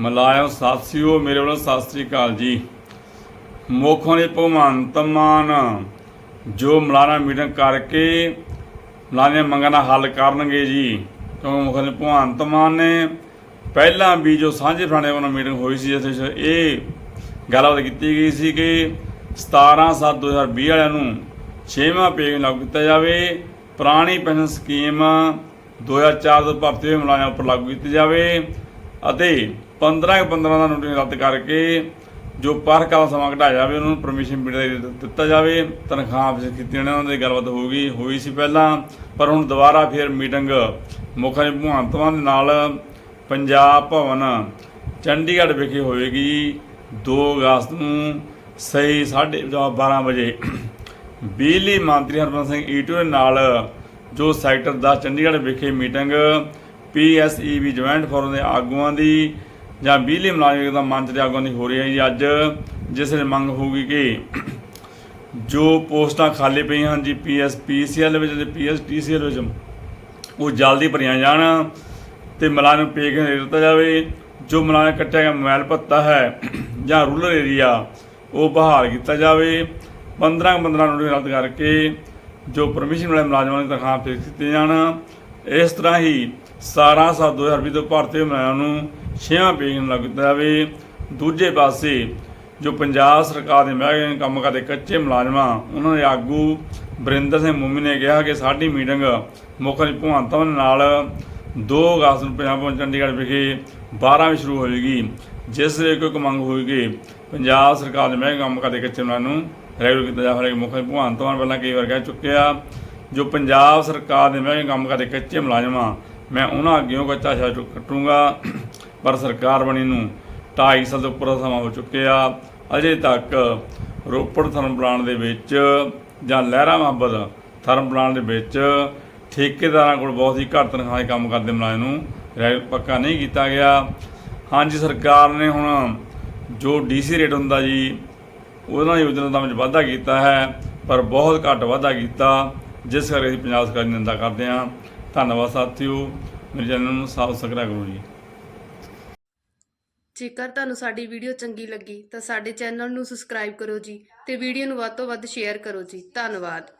ਮਲਾਇਮ ਸਾਥੀਓ, ਮੇਰੇ ਵੱਲੋਂ ਸਤਿ ਸ੍ਰੀ ਅਕਾਲ ਜੀ। ਮੁੱਖੋਂ ਨੇ ਭਗਵੰਤ ਮਾਨ ਜੋ ਮਲਾਣਾ ਮੀਟਿੰਗ ਕਰਕੇ ਮਲਾਣੇ ਮੰਗਾਂ ਦਾ ਹੱਲ ਕਰਨਗੇ ਜੀ ਕਿਉਂਕਿ ਮੁੱਖ ਭਗਵੰਤ ਮਾਨ ਨੇ। ਪਹਿਲਾਂ ਵੀ ਜੋ ਸਾਂਝੇ ਫਰਾਣੇ ਵੱਲੋਂ ਮੀਟਿੰਗ ਹੋਈ ਸੀ ਜਿਸ ਵਿੱਚ ਇਹ ਗੱਲਬਾਤ ਕੀਤੀ ਗਈ ਸੀ ਕਿ 17 7 2020 ਵਾਲਿਆਂ ਨੂੰ 6ਵਾਂ ਪੇ ਲਾਗੂ ਕੀਤਾ ਜਾਵੇ। ਪੁਰਾਣੀ ਪੈਨਸ਼ਨ ਸਕੀਮ 2004 ਤੋਂ ਭਰਤੀ ਹੋਏ ਮੁਲਾਜ਼ਮਾਂ ਉੱਪਰ ਲਾਗੂ ਕੀਤੀ ਜਾਵੇ। ਅਤੇ 15 ਕੁ 15 ਦਾ ਨੋਟਿਸ ਰੱਦ ਕਰਕੇ ਜੋ ਪਰ ਕਾਲ ਸਮਾਂ ਘਟਾਇਆ ਜਾਵੇ, ਉਹਨਾਂ ਨੂੰ ਪਰਮਿਸ਼ਨ ਪੀਰੀਅਡ ਦਿੱਤਾ ਜਾਵੇ। ਤਨਖਾਹ ਵਿੱਚ ਕੀਤੀਆਂ ਉਹਨਾਂ ਦੀ ਗੱਲਬਾਤ ਹੋ ਗਈ, ਹੋਈ ਸੀ ਪਹਿਲਾਂ, ਪਰ ਹੁਣ ਦੁਬਾਰਾ ਫਿਰ ਮੀਟਿੰਗ ਮੁੱਖ ਨੇ ਭਗਵੰਤ ਮਾਨ ਦੇ ਨਾਲ ਪੰਜਾਬ ਭਵਨ ਚੰਡੀਗੜ੍ਹ ਵਿਖੇ ਹੋਵੇਗੀ। 2 ਅਗਸਤ ਨੂੰ ਸਹੀ 12:30 ਵਜੇ। ਬਿਜਲੀ ਮੰਤਰੀ ਹਰਮਨ ਸਿੰਘ ਈਟੂ ਦੇ ਨਾਲ ਜੋ ਸੈਕਟਰ 10 ਚੰਡੀਗੜ੍ਹ ਵਿਖੇ ਮੀਟਿੰਗ ਪੀਐਸਈਬੀ ਜੁਆਇੰਟ ਫੋਰਮ ਦੇ ਆਗੂਆਂ ਦੀ ਜਾਂ ਬਿਜਲੀ ਮੁਲਾਜ਼ਮਾਂ ਦਾ ਮੰਚ ਦੇ ਆਗੂਆਂ ਦੀ ਹੋ ਰਹੀ ਹੈ ਜੀ ਅੱਜ, ਜਿਸ ਵਿੱਚ ਮੰਗ ਹੋਊਗੀ ਕਿ ਜੋ ਪੋਸਟਾਂ ਖਾਲੀ ਪਈਆਂ ਹਨ ਜੀ, ਪੀਐਸ, ਪੀਸੀਐਲ ਵਿੱਚ ਤੇ ਪੀਐਸਟੀਸੀਐਲ ਵਿੱਚ, ਉਹ ਜਲਦੀ ਭਰੀਆਂ ਜਾਣ ਤੇ ਮੁਲਾਜ਼ਮ ਪੇ ਕੇ ਦਿੱਤਾ ਜਾਵੇ। ਜੋ ਮੁਲਾਜ਼ਮ ਕੱਟਿਆ ਗਿਆ ਮੋਬਾਈਲ ਭੱਤਾ ਹੈ ਜਾਂ ਰੂਰਲ ਏਰੀਆ, ਉਹ ਬਹਾਲ ਕੀਤਾ ਜਾਵੇ। 15 15 ਨੂੰ ਰੱਦ ਕਰਕੇ ਜੋ ਪਰਮਿਸ਼ਨ ਵਾਲੇ ਮੁਲਾਜ਼ਮਾਂ ਦੀ ਤਨਖਾਹ ਫਿਕਸ ਕੀਤੇ ਜਾਣ। ਇਸ ਤਰ੍ਹਾਂ ਹੀ 17 7 2020 ਤੋਂ ਭਾਰਤੀ ਮੁਲਾਜ਼ਮਾਂ ਨੂੰ ਛੇਵਾਂ ਪੇ ਨੂੰ ਲਾਗੂ ਜਾਵੇ। ਦੂਜੇ ਪਾਸੇ ਜੋ ਪੰਜਾਬ ਸਰਕਾਰ ਦੇ ਮਹਿਕਮੇ ਕੰਮ ਕਰਦੇ ਕੱਚੇ ਮੁਲਾਜ਼ਮਾਂ, ਉਹਨਾਂ ਦੇ ਆਗੂ ਬਰਿੰਦਰ ਸਿੰਘ ਮੁੰਮੀ ਨੇ ਕਿਹਾ ਕਿ ਸਾਡੀ ਮੀਟਿੰਗ ਮੁੱਖ ਮੰਤਰੀ ਭਗਵੰਤ ਮਾਨ ਨਾਲ 2 ਅਗਸਤ ਨੂੰ ਪੰਜਾਬ ਭਵਨ ਚੰਡੀਗੜ੍ਹ ਵਿਖੇ 12 ਵਜੇ ਸ਼ੁਰੂ ਹੋਵੇਗੀ, ਜਿਸ ਲਈ ਕੋਈ ਮੰਗ ਹੋਏਗੀ ਪੰਜਾਬ ਸਰਕਾਰ ਦੇ ਮਹਿਕਮੇ ਕੰਮ ਕਰਦੇ ਕੱਚੇ ਮੁਲਾਜ਼ਮਾਂ ਨੂੰ ਰੈਗੂਲਰ ਕੀਤਾ ਜਾਵੇਗਾ ਮੁੱਖ ਮੰਤਰੀ ਭਗਵੰਤ ਮਾਨ ਪਹਿਲਾਂ ਕਈ ਵਾਰ ਕਹਿ ਚੁੱਕਿਆ। ਜੋ ਪੰਜਾਬ ਸਰਕਾਰ ਦੇ ਮਹਿਕਮੇ ਕੰਮ ਕਰਦੇ ਕੱਚੇ ਮੁਲਾਜ਼ਮਾਂ ਮੈਂ ਉਹਨਾਂ ਅੱਗੇੋਂ ਕੱਚਾ ਛਾ ਕੱਟੂੰਗਾ। ਪਰ ਸਰਕਾਰ ਬਣੀ ਨੂੰ 2.5 ਸਾਲ ਤੋਂ ਉੱਪਰ ਦਾ ਸਮਾਂ ਹੋ ਚੁੱਕਿਆ। ਅਜੇ ਤੱਕ ਰੋਪੜ ਥਰਮ ਪਲਾਂਟ ਦੇ ਵਿੱਚ ਜਾਂ ਲਹਿਰਾ ਮੁਹੱਬਤ ਥਰਮ ਪਲਾਂਟ ਦੇ ਵਿੱਚ ਠੇਕੇਦਾਰਾਂ ਕੋਲ ਬਹੁਤ ਹੀ ਘੱਟ ਤਨਖਾਹ 'ਤੇ ਕੰਮ ਕਰਦੇ ਮੁਲਾਜ਼ਮ ਨੂੰ ਰੈਗ ਪੱਕਾ ਨਹੀਂ ਕੀਤਾ ਗਿਆ। ਹਾਂਜੀ, ਸਰਕਾਰ ਨੇ ਹੁਣ ਜੋ ਡੀਸੀ ਰੇਟ ਹੁੰਦਾ ਜੀ, ਉਹਨਾਂ ਯੋਜਨਾ ਦਾ ਵਿੱਚ ਵਾਧਾ ਕੀਤਾ ਹੈ, ਪਰ ਬਹੁਤ ਘੱਟ ਵਾਧਾ ਕੀਤਾ। ਜਿਸ ਕਰਕੇ ਅਸੀਂ ਪੰਜਾਬ ਸਰਕਾਰ ਦੀ ਨਿੰਦਾ ਕਰਦੇ ਹਾਂ। ਧੰਨਵਾਦ ਸਾਥੀਓ। ਮੇਰੇ ਚੈਨਲ ਨੂੰ ਸਬਸਕ੍ਰਾਈਬ ਕਰੋ ਜੀ। ਜੇਕਰ ਤੁਹਾਨੂੰ ਸਾਡੀ ਵੀਡੀਓ ਚੰਗੀ ਲੱਗੀ ਤਾਂ ਸਾਡੇ ਚੈਨਲ ਨੂੰ ਸਬਸਕ੍ਰਾਈਬ ਕਰੋ ਜੀ ਤੇ ਵੀਡੀਓ ਨੂੰ ਵੱਧ ਤੋਂ ਵੱਧ ਸ਼ੇਅਰ ਕਰੋ ਜੀ। ਧੰਨਵਾਦ।